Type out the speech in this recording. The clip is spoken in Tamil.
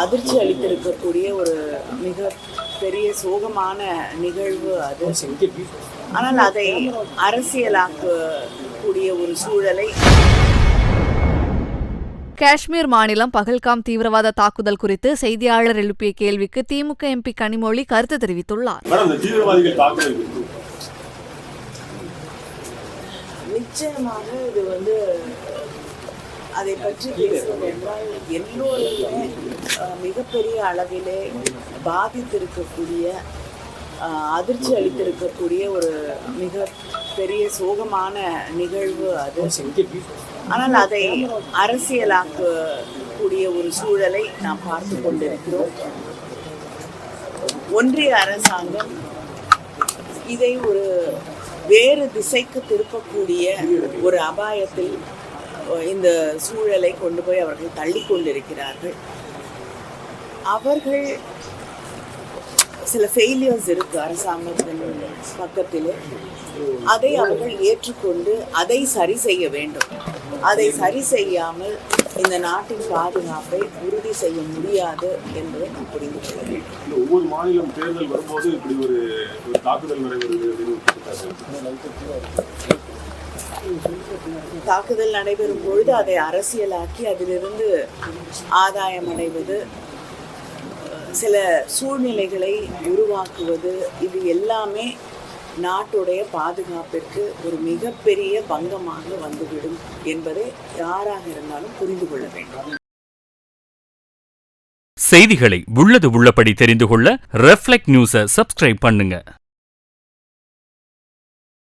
அதிர்ச்சி அளித்திருக்கக்கூடிய ஒரு மிக பெரிய சோகமான நிகழ்வு அது. ஆனால் அதை அரசியலாக்கக்கூடிய ஒரு சூழலை காஷ்மீர் மாநிலம் பகல்காம் தீவிரவாத தாக்குதல் குறித்து செய்தியாளர் எழுப்பிய கேள்விக்கு திமுக எம்பி கனிமொழி கருத்து தெரிவித்துள்ளார். நிச்சயமாக இது வந்து அதை பற்றி பேசுவது என்றால் எல்லோருமே மிகப்பெரிய அளவிலே பாதித்திருக்கக்கூடிய அதிர்ச்சி அளித்திருக்கக்கூடிய ஒரு மிக பெரிய சோகமான நிகழ்வு அது. ஆனால் அதை அரசியலாக்கக்கூடிய ஒரு சூழலை நாம் பார்த்து கொண்டிருக்கிறோம். ஒன்றிய அரசாங்கம் இதை ஒரு வேறு திசைக்கு திருப்பக்கூடிய ஒரு அபாயத்தில் இந்த சூழலை கொண்டு போய் அவர்கள் தள்ளி கொண்டிருக்கிறார்கள் அவர்கள் சில ஃபெயிலியர்ஸ் இருக்கு அரசாங்கத்தின் பக்கத்தில். அதை அவர்கள் ஏற்றுக்கொண்டு அதை சரி செய்ய வேண்டும். அதை சரி செய்யாமல் இந்த நாட்டின் பாதுகாப்பை உறுதி செய்ய முடியாது என்பதை நாம் புரிந்து கொள்ள வேண்டும். ஒவ்வொரு மாநிலம் தேர்தல் வரும்போது இப்படி ஒரு தாக்குதல் நடைபெறுகிறது தாக்குதல் நடைபெறும் பொழுது அதை அரசியலாக்கி அதிலிருந்து ஆதாயம் அடைவது சில சூழ்நிலைகளை உருவாக்குவது இது எல்லாமே நாட்டுடைய பாதுகாப்பிற்கு ஒரு மிகப்பெரிய பங்கமாக வந்துவிடும் என்பதை யாராக இருந்தாலும் புரிந்து கொள்ள வேண்டும். செய்திகளை உள்ளது உள்ளபடி தெரிந்து கொள்ள ரெஃப்ளெக்ட் நியூஸை சப்ஸ்கிரைப் பண்ணுங்க.